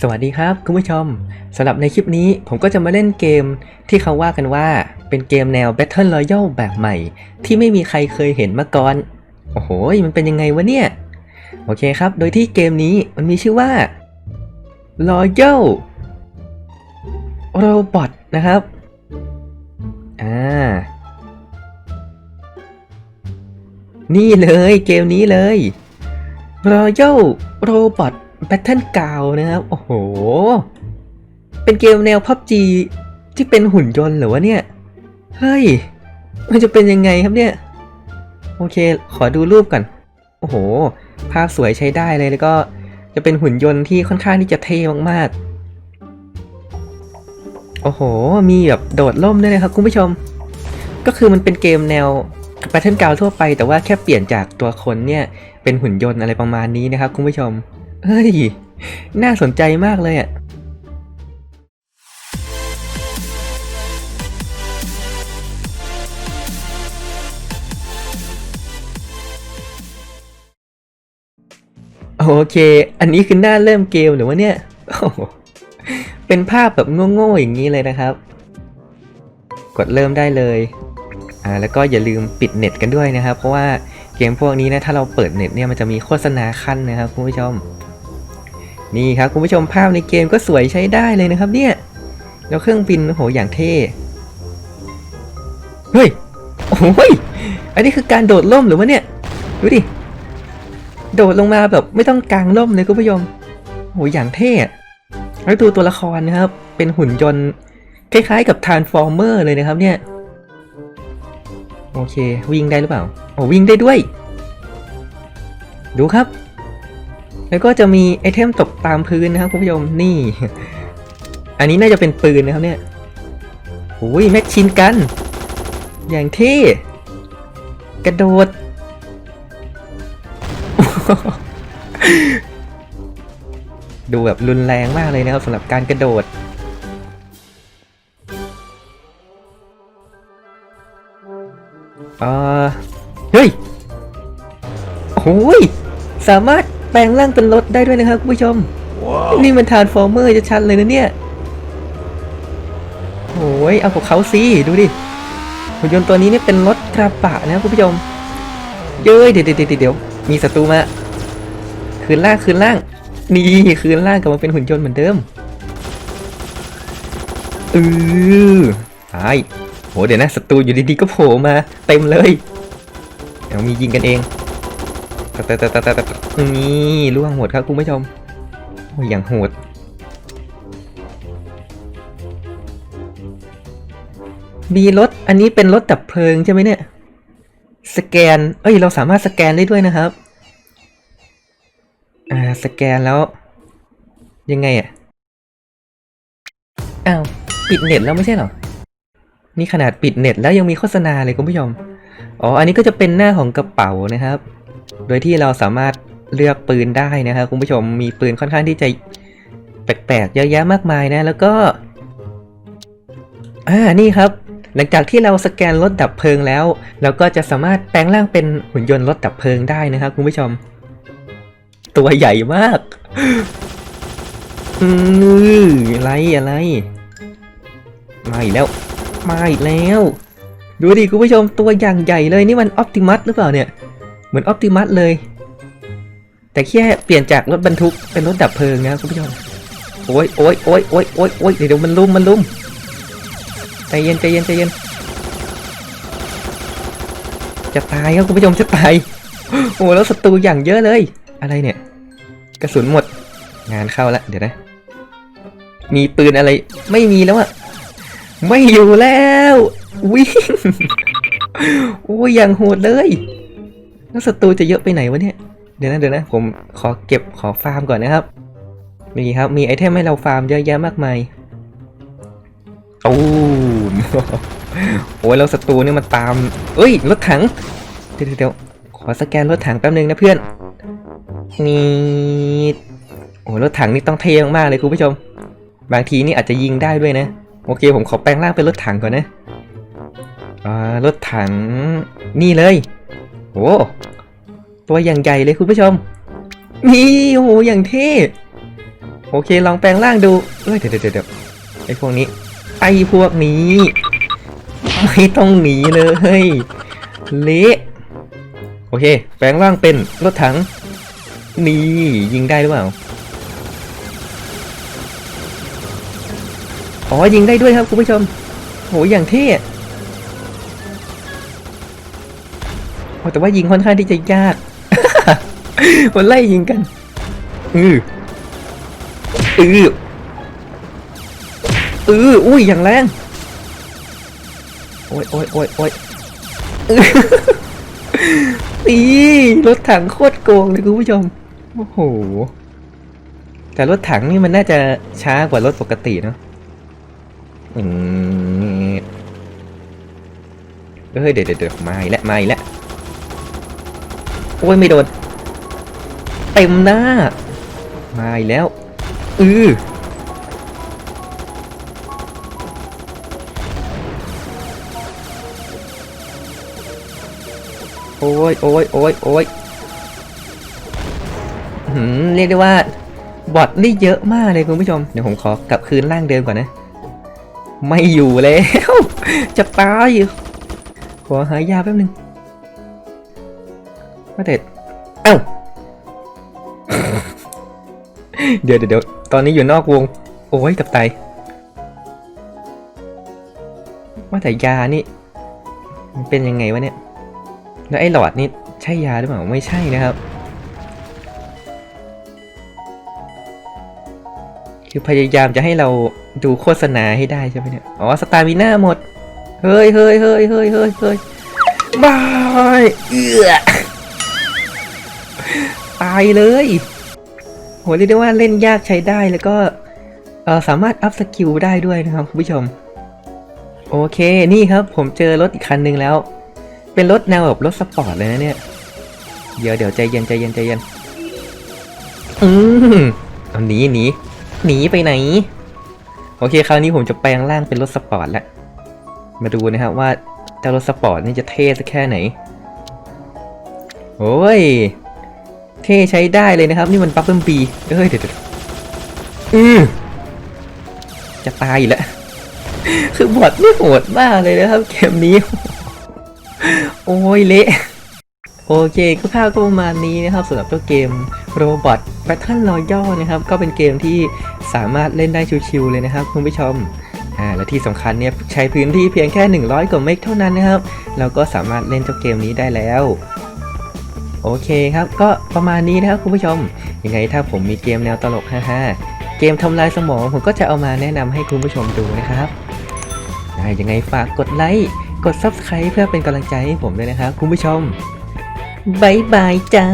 สวัสดีครับคุณผู้ชมสำหรับในคลิปนี้ผมก็จะมาเล่นเกมที่เขาว่ากันว่าเป็นเกมแนว Battle Royale แบบใหม่ ที่ไม่มีใครเคยเห็นมาก่อน โอ้โห มันเป็นยังไงวะเนี่ย โอเคครับ โดยที่เกมนี้มันมีชื่อว่า Royal Robot นะครับ อ่า นี่เลยเกมนี้เลย Royal Robot Battle Ground นะครับ โอ้โห เป็นเกมแนว PUBG ที่เป็นหุ่นยนต์หรือวะเนี่ย เฮ้ย มันจะเป็นยังไงครับเนี่ย โอเค ขอดูรูปก่อน โอ้โห ภาพสวยใช้ได้เลยแล้วก็จะเป็นหุ่นยนต์ที่ค่อนข้างที่จะเท่มากๆ โอ้โห มีแบบโดดร่มด้วยนะครับคุณผู้ชม ก็คือมันเป็นเกมแนว Battle Ground ทั่วไป แต่ว่าแค่เปลี่ยนจากตัวคนเนี่ยเป็นหุ่นยนต์อะไรประมาณนี้นะครับคุณผู้ชม เฮ้ย น่าสนใจมากเลยอะโอเค อันนี้คือหน้าเริ่มเกมหรือว่าเนี่ย เป็นภาพแบบโง่ๆอย่างนี้เลยนะครับ กดเริ่มได้เลย อ่า แล้วก็อย่าลืมปิดเน็ตกันด้วยนะครับ เพราะว่าเกมพวกนี้นะ ถ้าเราเปิดเน็ตเนี่ยมันจะมีโฆษณาขั้นนะครับคุณผู้ชม นี่ครับคุณผู้ชมภาพในเกมก็สวยใช้ได้เลยนะครับเนี่ย แล้วเครื่องบินโอ้โหอย่างเท่ เฮ้ย โอ้ย อันนี้คือการโดดร่มหรือวะเนี่ย ดูดิ โดดลงมาแบบไม่ต้องกางร่มเลยคุณผู้ชมโอ้โหอย่างเท่แล้วดูตัวละครนะครับ เป็นหุ่นยนต์คล้ายๆกับทานฟอร์เมอร์เลยนะครับเนี่ย โอเค วิ่งได้หรือเปล่า โอ้วิ่งได้ด้วย ดูครับ แล้วก็จะมีไอเทมตกตามพื้นนะครับคุณผู้ชมนี่ อันนี้น่าจะเป็นปืนนะครับเนี่ยโอ้ยแม็กชินกัน อย่างเท่กระโดด ดูแบบรุนแรงมากเลยนะครับสำหรับการกระโดดเออเฮ้ยโอ้ยสามารถ แปลงร่างเป็นรถได้ด้วยนะครับคุณผู้ชม นี่มันทานฟอร์เมอร์จะชัดเลยนะเนี่ยโอ้ยเอาของเขาสิดูดิหุ่นยนต์ตัวนี้เนี่ยเป็นรถกระบะนะครับคุณผู้ชม เย้ยเดี๋ยวเดี๋ยวเดี๋ยวเดี๋ยวมีศัตรูมาคืนล่างคืนล่าง นี่คืนล่างกลับมาเป็นหุ่นยนต์เหมือนเดิมอือตายโหเดี๋ยวนะศัตรูอยู่ดีๆก็โผล่มาเต็มเลยเดี๋ยวมียิงกันเอง แต่แต่แต่แต่แต่นี่ล่วงหมดครับคุณผู้ชมโอ้ยอย่างโหดมีรถ อันนี้เป็นรถดับเพลิงใช่ไหมเนี่ย สแกน เอ้ย เราสามารถสแกนได้ด้วยนะครับ อ่า สแกนแล้ว ยังไงอะ่ะ อ้าว ปิดเน็ตแล้วไม่ใช่หรอ นี่ขนาดปิดเน็ตแล้วยังมีโฆษณาเลยคุณผู้ชม อ๋อ อันนี้ก็จะเป็นหน้าของกระเป๋านะครับ โดยที่เราสามารถเลือกปืนได้นะครับคุณผู้ชมมีปืนค่อนข้างที่จะแปลกๆเยอะแยะมากมายนะ แล้วก็อ่านี่ครับ หลังจากที่เราสแกนรถดับเพลิงแล้ว เราก็จะสามารถแปลงร่างเป็นหุ่นยนต์รถดับเพลิงได้นะครับคุณผู้ชม ตัวใหญ่มากอืออะไรอะไรมาอีกแล้วมาอีกแล้ว ดูดิคุณผู้ชมตัวอย่างใหญ่เลยนี่มันออ t ติมัสหรือเปล่าเนี่ย เหมือนออ t ติมัสเลย แต่แค่เปลี่ยนจากรถบรรทุกเป็นรถดับเพลิงนะคุณผู้ชมโอ้ยโอ้ยโอ้ยโอ้ยโอ้ยโอ้ยเดี๋ยวมันลุ่มมันลุ่มใจเย็นใจเย็นใจเย็นจะตายครับคุณผู้ชมจะตายโอ้แล้วศัตรูอย่างเยอะเลย อะไรเนี่ย กระสุนหมด งานเข้าละเดี๋ยวนะ มีปืนอะไร ไม่มีแล้วอะไม่อยู่แล้ว วิ่งโอ้ยอย่างโหดเลย แล้วศัตรูจะเยอะไปไหนวะเนี่ย เดี๋ยวนะเดี๋ยวนะ ผมขอเก็บขอฟาร์มก่อนนะครับ มีครับ มีไอเทมให้เราฟาร์มเยอะแยะมากมายตูมโอ้ยแล้วศัตรูนี่มันตาม เอ้ย รถถัง เดี๋ยวเดี๋ยวขอสแกนรถถังแป๊บนึงนะเพื่อน นี่โอ้ยรถถังนี่ต้องเท่มากๆเลยคุณผู้ชม บางทีนี่อาจจะยิงได้ด้วยนะ โอเค ผมขอแปลงร่างเป็นรถถังก่อนนะอ่ารถถังนี่เลย โอ้ตัวอย่างใหญ่เลยคุณผู้ชม นี่โอ้โหอย่างเท่โอเคลองแปลงร่างดูเอ้ยเดี๋ยวเดี๋ยวเดี๋ยวไอ้พวกนี้ ไอ้พวกนี้ ไม่ต้องหนีเลยเละโอเค แปลงร่างเป็นรถถัง นี่ยิงได้หรือเปล่าอ๋อยิงได้ด้วยครับคุณผู้ชมโหอย่างเท่ แต่ว่ายิงค่อนข้างที่จะยาก มันไล่ยิงกันอืออืออืออุ้ยอย่างแรง โอ้ยโอ้ยโอ้ยโอ้ยอื้ออีรถถังโคตรโกงเลยคุณผู้ชม โอ้โห แต่รถถังนี่มันน่าจะช้ากว่ารถปกติเนาะอืมเฮ้ยเดี๋ยวเดี๋ยวเดี๋ยวมาอีกแล้วมาอีกแล้ว โอ้ยไม่โดน เต็มหน้า มาอีกแล้ว อือโอ้ยโอ้ยโอ้ยโอ้ยหืมเรียกได้ว่า บอทนี่เยอะมากเลยคุณผู้ชม เดี๋ยวผมขอกลับคืนร่างเดิมก่อนนะ ไม่อยู่แล้ว จะตายอยู่ ขอหายาแป๊บนึง ว่าแต่เอ้าเดี๋ยวเดี๋ยวตอนนี้อยู่นอกวง โอ้ยกับตายว่าแต่ยานี่ มันเป็นยังไงวะเนี่ย แล้วไอ้หลอดนี่ใช่ยาหรือเปล่าไม่ใช่นะครับ คือพยายามจะให้เราดูโฆษณาให้ได้ใช่ไหมเนี่ย อ๋อสตาร์มิน่าหมด เฮ้ยเฮ้ยเฮ้ยเฮ้ยเฮ้ยเฮ้ยบายเอือายเลยโหเรียกได้ว่าเล่นยากใช้ได้แล้วก็สามารถอัพสกิลได้ด้วยนะครับคุณผู้ชม โอเคนี่ครับผมเจอรถอีกคันหนึ่งแล้ว เป็นรถแนวแบบรถสปอร์ตเลยนะเนี่ยเดี๋ยวเดี๋ยวใจเย็นใจเย็นใจเย็นอืมเอาหนีหนีหนีไปไหน โอเคคราวนี้ผมจะแปลงร่างเป็นรถสปอร์ตแล้วมาดูนะครับว่าเจ้ารถสปอร์ตนี่จะเท่สักแค่ไหน โอ้ย เท่ใช้ได้เลยนะครับ นี่มันบัฟเฟิลบีเอ้ยเดี๋ยวเดี๋ยวอือจะตายอีกแล้ว คือบอทนี่โหดมากเลยนะครับเกมนี้ โอ้ยเละโอเคก็ภาพก็ประมาณนี้นะครับสำหรับตัวเกม Robot Battle Royale นะครับ ก็เป็นเกมที่สามารถเล่นได้ชิวๆเลยนะครับคุณผู้ชมอ่าและที่สำคัญเนี่ยใช้พื้นที่เพียงแค่ 100 กว่าเมกเท่านั้นนะครับ เราก็สามารถเล่นเจ้าเกมนี้ได้แล้ว โอเคครับ ก็ประมาณนี้นะครับคุณผู้ชม ยังไงถ้าผมมีเกมแนวตลกฮ่าๆเกมทำลายสมองผมก็จะเอามาแนะนำให้คุณผู้ชมดูนะครับยังไงฝากกดไลค์ กด Subscribe เพื่อเป็นกำลังใจให้ผมด้วยนะครับคุณผู้ชมบายบายจ้า